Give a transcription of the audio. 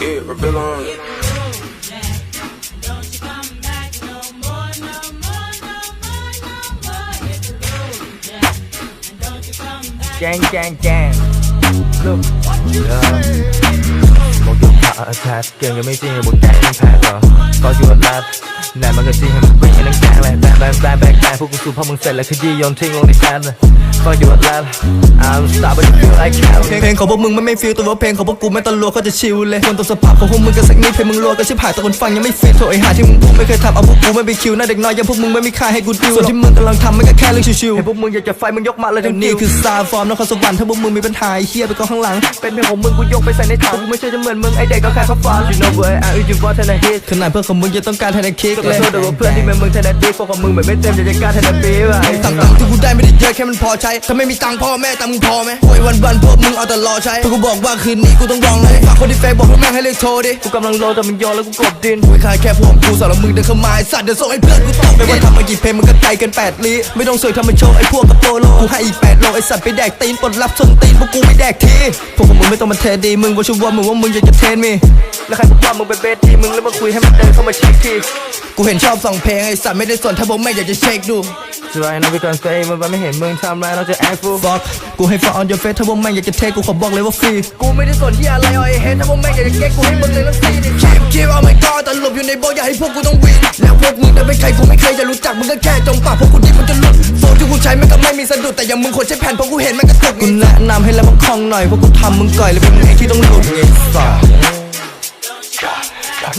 Yeah, reveal on. แจงแจงแจงลูกบอกยกขาแท สเก่งก็ไม่จริงบอกแจงแพ้เหรอก็อยู่กับแรปไหนมันก็จริงให้มันเป็นนังแจงเลยแบนแบนแบนแบนแบนพวกกูสู้พอมึงเสร็จแล้วขยี้โยนทิ้งลงในแคนเลยก็อยู่กับแรป I'm stop but you feel like hell เพลงเพลงของพวกมึงมันไม่ฟีลแต่ว่าเพลงของพวกกูไม่ตลกก็จะชิลเลยคนตัวสภาพของพวกมึงก็สักนิดเพลงมึงรัวก็ชิบหายแต่คนฟังยังไม่ฟิตโถไอหาที่มึงพูดไม่เคยทำเอาพวกกูไม่ไปคิวหน้าเด็กน้อยอยังพวกมึงไม่มีค่าให้กูดิวส่วนที่มึงกำลังทำมันก็แค่เรื่องชิวๆเห็นพวกมึงอยากจะไฟมึงยกมาเลยเดี๋ยวนี้คือซาฟอร์มนครสวรรค์ถ้าพวกมึงมีปัญหาไอ้เฮียไปกองข้างหลังเป็นเพลงของมึงกูยกไปใส่ในถังกูไม่ใช่จะเหมือนมึงไอเด็กก็แค่เขาฟัง You know what I you want to hit ขนาดเพื่อนของมึงยังต้องการแทนคิกก็เลยโทษแต่ว่าเพื่อนที่เป็นมึงแทนดีพวกของมึงแบบไม่เต็มจะจะกล้าแทนปีว่ะไอ้ตัสังงค์ตังค์ที่กู ได้ไม่ได้เยอะแค่มันพอใช้ถ้าไม่มีตังค์พ่อแม่ตังค์มึงพอไหมโวยวันวันๆพวกมึงเอาแต่รอใช้เพื่อกูบอกว่าคืนนี้กูต้องรองเลยฝากคนที่เฟซบอกพวกแม่งให้เลิกโทรดิกูกำลังโลแต่มึงโยนแล้วกูกดดินกูไม่คายแค่พวกกูสอนแล้วมึงเดินเข้ามาไอ้สัตว์เดี๋ยวส่งให้เพื่อนกูตกไม่ว่าทำมากี่เพลงมันก็ไกลเกินแปดลี้ไม่ต้องสวยทำมาโชว์ไอ้พวกกับโปโลกูให้อีกแปดโลไอ้สัตว์ไปแดกตีนปลดรับส้นตีนพวกกูไม่แดกทีพวกของมึงไม่ต้องมาเทดีมึงว่าชัวร์มึงว่ามึงอยากจะเทนมีแล้วใครบอกว่ามึงเป็นเบสที่มึงแล้วมาคุยให้มันเดินเข้ามาเช็คทีกูเห็นชอบสองเพลงไอ้สัตว์ไม่ได้สนถ้าพวกแม่งอยากจะเช็คดู สวยนะพี่ก่อนเซย์มันไม่เห็นมึงทำไรเราจะแอคฟู fuck กูให้ fuck on your face ถ้าพวกแม่งอยากจะเทคกูขอบอกเลยว่าฟรีกูไม่ได้สนที่อะไรอาไอ้เห็นถ้าพวกแม่งอยากจะเก๊กกูให้มึงเลยทั้งซีนี่คิมคิมเอาไม่ก็แต่หลบอยู่ในโบอย่าให้พวกกูต้องวินแล้วพวกมึงจะเป็นใครกูไม่เคยจะรู้จักมึงก็แค่จงปากพวกกูดิบมันจะหลุดโฟนที่กูใช้มันก็ไม่มีสะดุดแต่อย่างมึงควรใช้แผ่นเพราะกูเห็นมันกระตุกกูแนะนำให้ระมัดคล่องหน่อยเพราะกูทำมึงก่อยเลยเป็นมึงไอ้ที่ต้องหลุดไงสัส